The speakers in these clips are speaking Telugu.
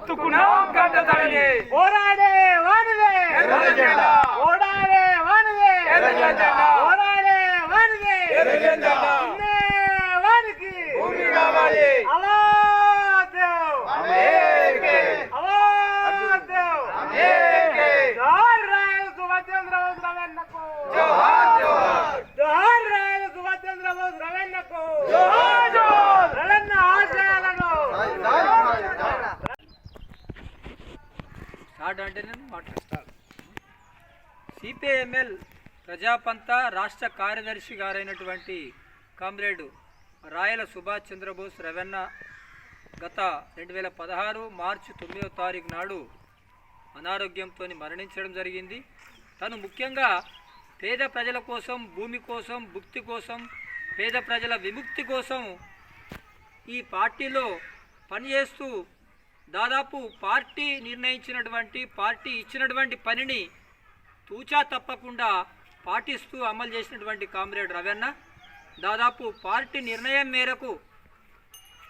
ಹತ್ತುಕುನ ಕಂಡದಾಳಿಗೆ ಹೋರಾಡೆ ವಾಣವೆ ಓಡಾಡೆ ವಾಣವೆ అంటే నేను మాట్లాడతాను సిపిఐఎంఎల్ ప్రజాపంత రాష్ట్ర కార్యదర్శి గారైనటువంటి కామ్రేడు రాయల సుభాష్ చంద్రబోస్ రవెన్న గత రెండు వేల పదహారు మార్చి తొమ్మిదో తారీఖు నాడు అనారోగ్యంతో మరణించడం జరిగింది. తను ముఖ్యంగా పేద ప్రజల కోసం భూమి కోసం భుక్తి కోసం పేద ప్రజల విముక్తి కోసం ఈ పార్టీలో పనిచేస్తూ దాదాపు పార్టీ నిర్ణయించినటువంటి పార్టీ ఇచ్చినటువంటి పనిని తూచా తప్పకుండా పాటిస్తూ అమలు చేసినటువంటి కామ్రేడ్ రవెన్న దాదాపు పార్టీ నిర్ణయం మేరకు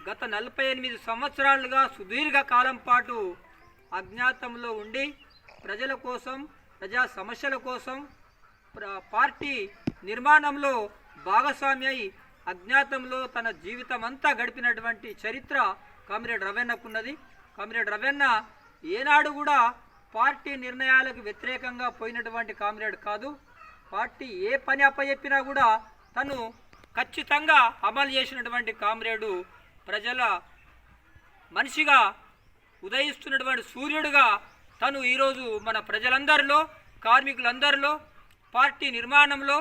గత నలభై ఎనిమిది సంవత్సరాలుగా సుదీర్ఘ కాలం పాటు అజ్ఞాతంలో ఉండి ప్రజల కోసం ప్రజా సమస్యల కోసం పార్టీ నిర్మాణంలో భాగస్వామి అయి అజ్ఞాతంలో తన జీవితం అంతా గడిపినటువంటి చరిత్ర కామ్రేడ్ రవెన్నకున్నది కామ్రేడ్ రవెన్న ఏనాడు కూడా పార్టీ నిర్ణయాలకు వ్యతిరేకంగా పోయినటువంటి కామ్రేడ్ కాదు. పార్టీ ఏ పని అప్పచెప్పినా కూడా తను ఖచ్చితంగా అమలు చేసినటువంటి కామ్రేడు ప్రజల మనిషిగా ఉదయిస్తున్నటువంటి సూర్యుడిగా తను ఈరోజు మన ప్రజలందరిలో కార్మికులందరిలో పార్టీ నిర్మాణంలో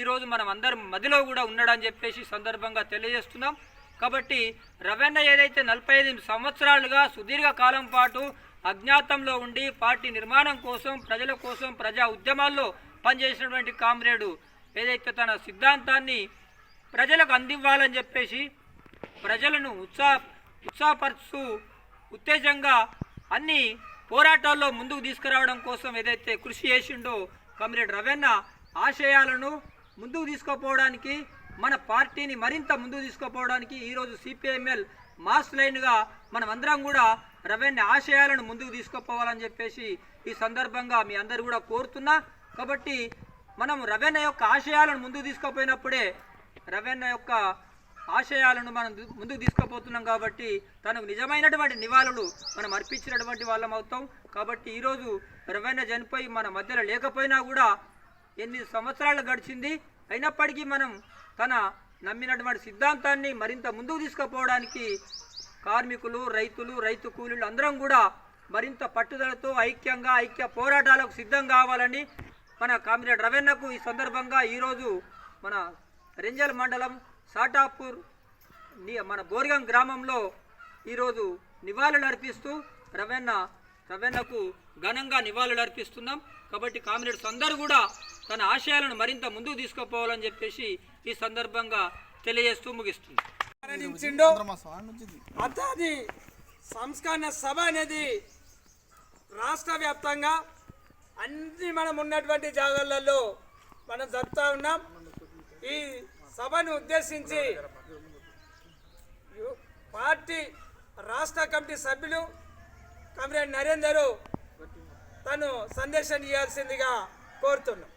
ఈరోజు మనం అందరం మదిలో కూడా ఉన్నాడని చెప్పేసి సందర్భంగా తెలియజేస్తున్నాం. కాబట్టి రవెన్న ఏదైతే నలభై ఐదు సంవత్సరాలుగా సుదీర్ఘ కాలం పాటు అజ్ఞాతంలో ఉండి పార్టీ నిర్మాణం కోసం ప్రజల కోసం ప్రజా ఉద్యమాల్లో పనిచేసినటువంటి కామ్రేడు ఏదైతే తన సిద్ధాంతాన్ని ప్రజలకు అందివ్వాలని చెప్పేసి ప్రజలను ఉత్సాహ ఉత్సాహపరుస్తూ ఉత్తేజంగా అన్ని పోరాటాల్లో ముందుకు తీసుకురావడం కోసం ఏదైతే కృషి చేసిండో కమ్రేడ్ రవెన్న ఆశయాలను ముందుకు తీసుకుపోవడానికి మన పార్టీని మరింత ముందుకు తీసుకుపోవడానికి ఈరోజు సిపిఐఎంఎల్ మాస్ లైన్గా మనం అందరం కూడా రవెన్న ఆశయాలను ముందుకు తీసుకుపోవాలని చెప్పేసి ఈ సందర్భంగా మీ అందరు కూడా కోరుతున్నా. కాబట్టి మనం రవెన్న యొక్క ఆశయాలను ముందుకు తీసుకుపోయినప్పుడే రవెన్న యొక్క ఆశయాలను మనం ముందుకు తీసుకుపోతున్నాం కాబట్టి తనకు నిజమైనటువంటి నివాళులు మనం అర్పించినటువంటి వాళ్ళం అవుతాం. కాబట్టి ఈరోజు రవెన్న చనిపోయి మన మధ్యలో లేకపోయినా కూడా ఎనిమిది సంవత్సరాలు గడిచింది. అయినప్పటికీ మనం తన నమ్మినటువంటి సిద్ధాంతాన్ని మరింత ముందుకు తీసుకుపోవడానికి కార్మికులు రైతులు రైతు కూలీలు అందరం కూడా మరింత పట్టుదలతో ఐక్యంగా ఐక్య పోరాటాలకు సిద్ధం కావాలని మన కామిరేడ్ రవెన్నకు ఈ సందర్భంగా ఈరోజు మన రెంజల్ మండలం సాటాపూర్ ని- మన బోర్గం గ్రామంలో ఈరోజు నివాళులు అర్పిస్తూ రవెన్న రవెన్నకు ఘనంగా నివాళులు అర్పిస్తున్నాం. కాబట్టి కామ్రేడ్స్ అందరూ కూడా తన ఆశయాలను మరింత ముందుకు తీసుకుపోవాలని చెప్పేసి ఈ సందర్భంగా తెలియజేస్తూ ముగిస్తుంది సంస్కరణ సభ అనేది రాష్ట్ర వ్యాప్తంగా అన్ని మనం ఉన్నటువంటి జాగాలలో మనం జరుపుతా ఉన్నాం. ఈ సభను ఉద్దేశించి పార్టీ రాష్ట్ర కమిటీ సభ్యులు కామ్రేడ్ నరేందరు తను సందేశం ఇవ్వాల్సిందిగా కోరుతున్నాం.